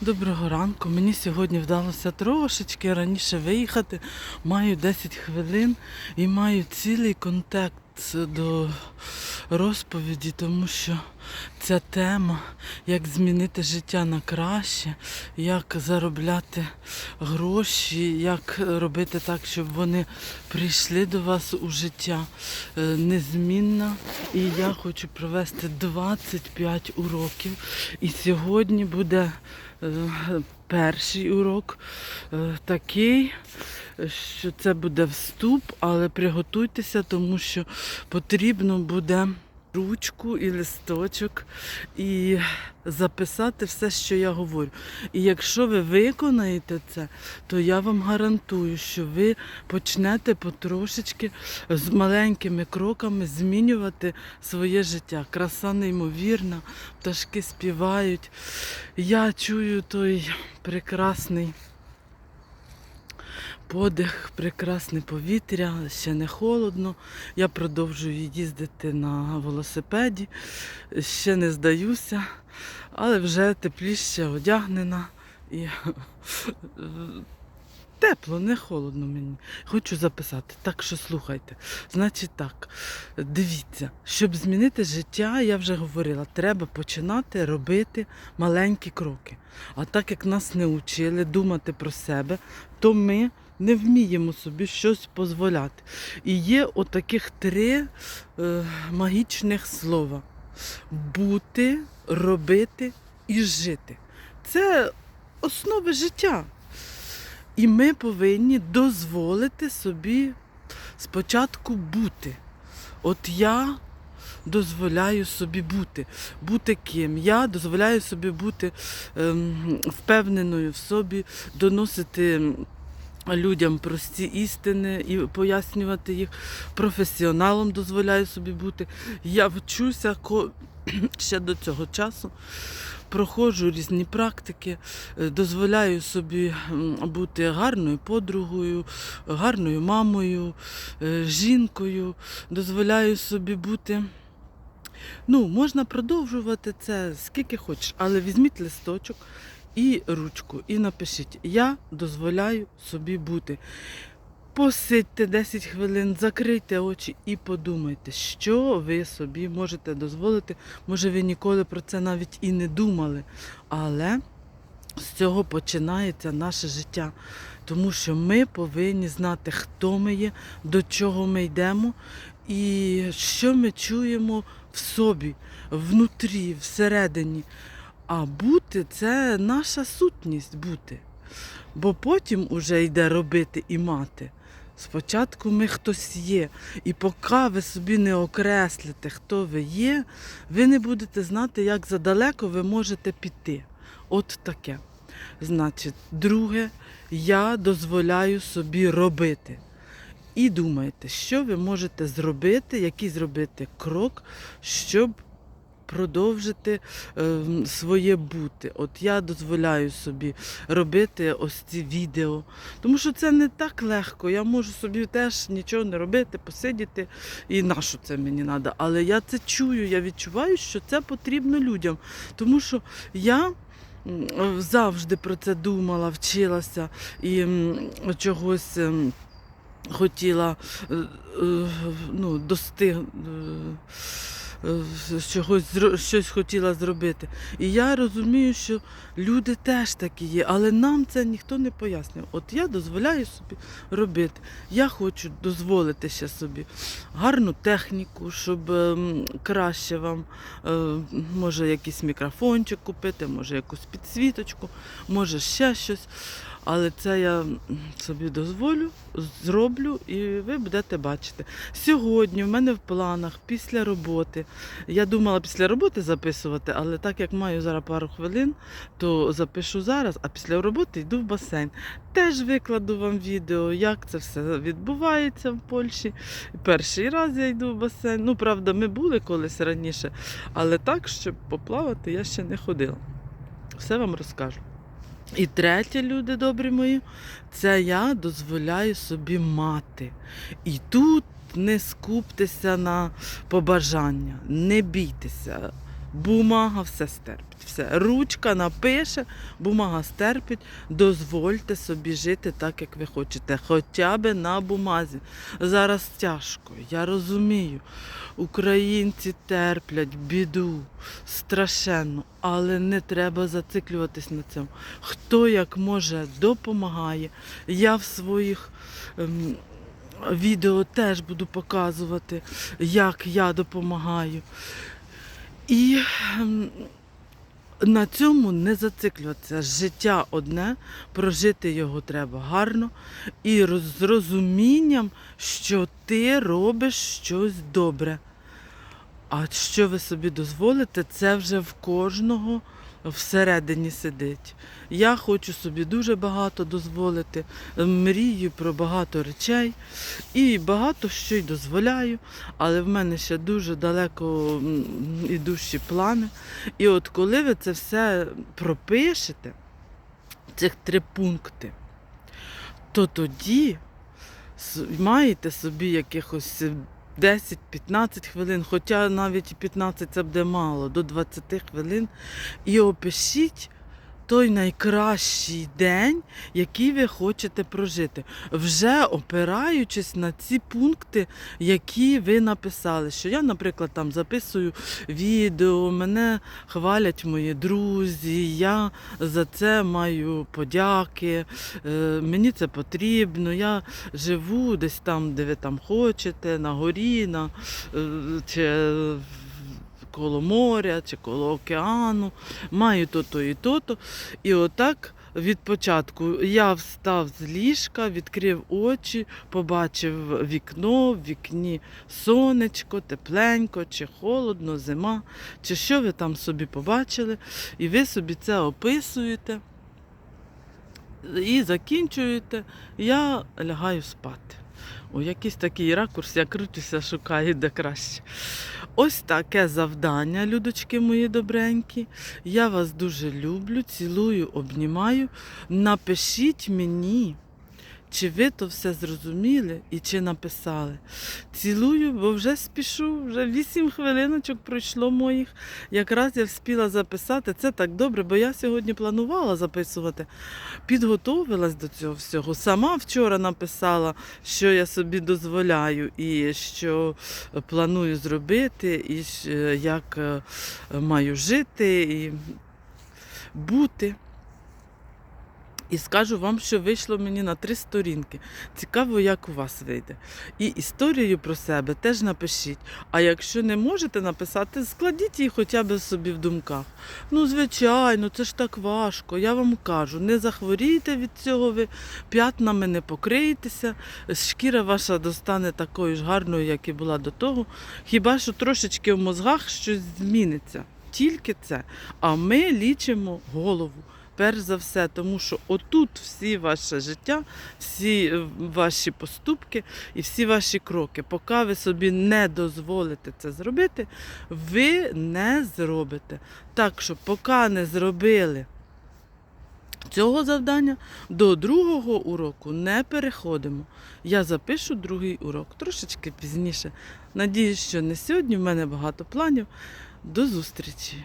Доброго ранку. Мені сьогодні вдалося трошечки раніше виїхати. Маю 10 хвилин і маю цілий контекст до розповіді, тому що ця тема, як змінити життя на краще, як заробляти гроші, як робити так, щоб вони прийшли до вас у життя е, незмінна. І я хочу провести 25 уроків. І сьогодні буде е, перший урок е, такий, що це буде вступ, але приготуйтеся, тому що потрібно буде ручку і листочок і записати все, що я говорю. І якщо ви виконаєте це, то я вам гарантую, що ви почнете потрошечки з маленькими кроками змінювати своє життя. Краса неймовірна, пташки співають. Я чую той прекрасний подих, прекрасне повітря, ще не холодно. Я продовжую їздити на велосипеді, ще не здаюся, але вже тепліше одягнена і тепло, не холодно мені. Хочу записати. Так що слухайте. Значить так, дивіться, щоб змінити життя, я вже говорила, треба починати робити маленькі кроки. А так як нас не учили думати про себе, то ми не вміємо собі щось дозволяти. І є отаких три е, магічних слова: бути, робити і жити. Це основи життя. І ми повинні дозволити собі спочатку бути. От я дозволяю собі бути. Бути ким? Я дозволяю собі бути ем, впевненою в собі, доносити людям прості істини і пояснювати їх. Професіоналом дозволяю собі бути. Я вчуся ще до цього часу. Проходжу різні практики, е, дозволяю собі бути гарною подругою, гарною мамою, е, жінкою, дозволяю собі бути. Ну, можна продовжувати це скільки хочеш, але візьміть листочок і ручку, і напишіть: Я дозволяю собі бути. Посидьте 10 хвилин, закрийте очі і подумайте, що ви собі можете дозволити. Може, ви ніколи про це навіть і не думали. Але з цього починається наше життя. Тому що ми повинні знати, хто ми є, до чого ми йдемо і що ми чуємо в собі, внутрі, всередині. А бути це наша сутність бути. Бо потім уже йде робити і мати. Спочатку ми хтось є. І поки ви собі не окреслите, хто ви є, ви не будете знати, як задалеко ви можете піти. От таке. Значить, друге, я дозволяю собі робити. І думайте, що ви можете зробити, який зробити крок, щоб продовжити е, своє бути. От я дозволяю собі робити ось ці відео. Тому що це не так легко. Я можу собі теж нічого не робити, посидіти. І на що це мені треба? Але я це чую, я відчуваю, що це потрібно людям. Тому що я. Завжди про це думала, вчилася і чогось ем, хотіла е, е, ну, достиг, е, чогось, щось хотіла зробити. І я розумію, що люди теж такі є, але нам це ніхто не пояснює. От я дозволяю собі робити. Я хочу дозволити ще собі гарну техніку, щоб ем, краще вам е, може якийсь мікрофончик купити, може якусь підсвіточку, може ще щось. Але це я собі дозволю, зроблю і ви будете бачити. Сьогодні в мене в планах після роботи. Я думала після роботи записувати, але так як маю зараз пару хвилин, то запишу зараз, а після роботи йду в басейн. Теж викладу вам відео, як це все відбувається в Польщі. Перший раз я йду в басейн. Ну, правда, ми були колись раніше, але так, щоб поплавати, я ще не ходила. Все вам розкажу. І третє, люди добрі мої, це я дозволяю собі мати. І тут не скуптеся на побажання, не бійтеся. Бумага все стерпить. Все. Ручка напише, бумага стерпить. Дозвольте собі жити так, як ви хочете. Хоча б на бумазі. Зараз тяжко, я розумію. Українці терплять біду страшенно, але не треба зациклюватись на цьому. Хто як може допомагає. Я в своїх ем, відео теж буду показувати, як я допомагаю. І ем, на цьому не зациклюватися. Життя одне, прожити його треба гарно і з розумінням, що ти робиш щось добре. А що ви собі дозволите, це вже в кожного всередині сидить. Я хочу собі дуже багато дозволити, мрію про багато речей і багато що й дозволяю, але в мене ще дуже далеко ідущі плани. І от коли ви це все пропишете, цих три пункти, то тоді маєте собі якихось 10-15 хвилин, хоча навіть і 15 це буде мало, до 20 хвилин, і опишіть той найкращий день, який ви хочете прожити, вже опираючись на ці пункти, які ви написали. Що я, наприклад, там записую відео, мене хвалять мої друзі, я за це маю подяки, е, мені це потрібно, я живу десь там, де ви там хочете, на горі, на, е, чи в- коло моря, чи коло океану, маю то-то і то-то. І отак від початку я встав з ліжка, відкрив очі, побачив вікно, в вікні сонечко, тепленько, чи холодно, зима, чи що ви там собі побачили, і ви собі це описуєте і закінчуєте, я лягаю спати. О, якийсь такий ракурс, я крутюся, шукаю де краще. Ось таке завдання, людочки мої добренькі. Я вас дуже люблю, цілую, обнімаю. Напишіть мені, чи ви то все зрозуміли і чи написали. Цілую, бо вже спішу, вже 8 хвилиночок пройшло моїх. Якраз я вспіла записати. Це так добре, бо я сьогодні планувала записувати. Підготовилась до цього всього. Сама вчора написала, що я собі дозволяю і що планую зробити, і як е, маю жити і бути. І скажу вам, що вийшло мені на три сторінки. Цікаво, як у вас вийде. І історію про себе теж напишіть. А якщо не можете написати, складіть її хоча б собі в думках. Ну, звичайно, це ж так важко. Я вам кажу, не захворійте від цього, ви п'ятнами не покриєтеся, шкіра ваша достане такою ж гарною, як і була до того. Хіба що трошечки в мозгах щось зміниться. Тільки це. А ми лічимо голову. Перш за все, тому що отут всі ваше життя, всі е, ваші поступки і всі ваші кроки. Поки ви собі не дозволите це зробити, ви не зробите. Так що, поки не зробили цього завдання, до другого уроку не переходимо. Я запишу другий урок трошечки пізніше. Надіюсь, що не сьогодні. В мене багато планів. До зустрічі!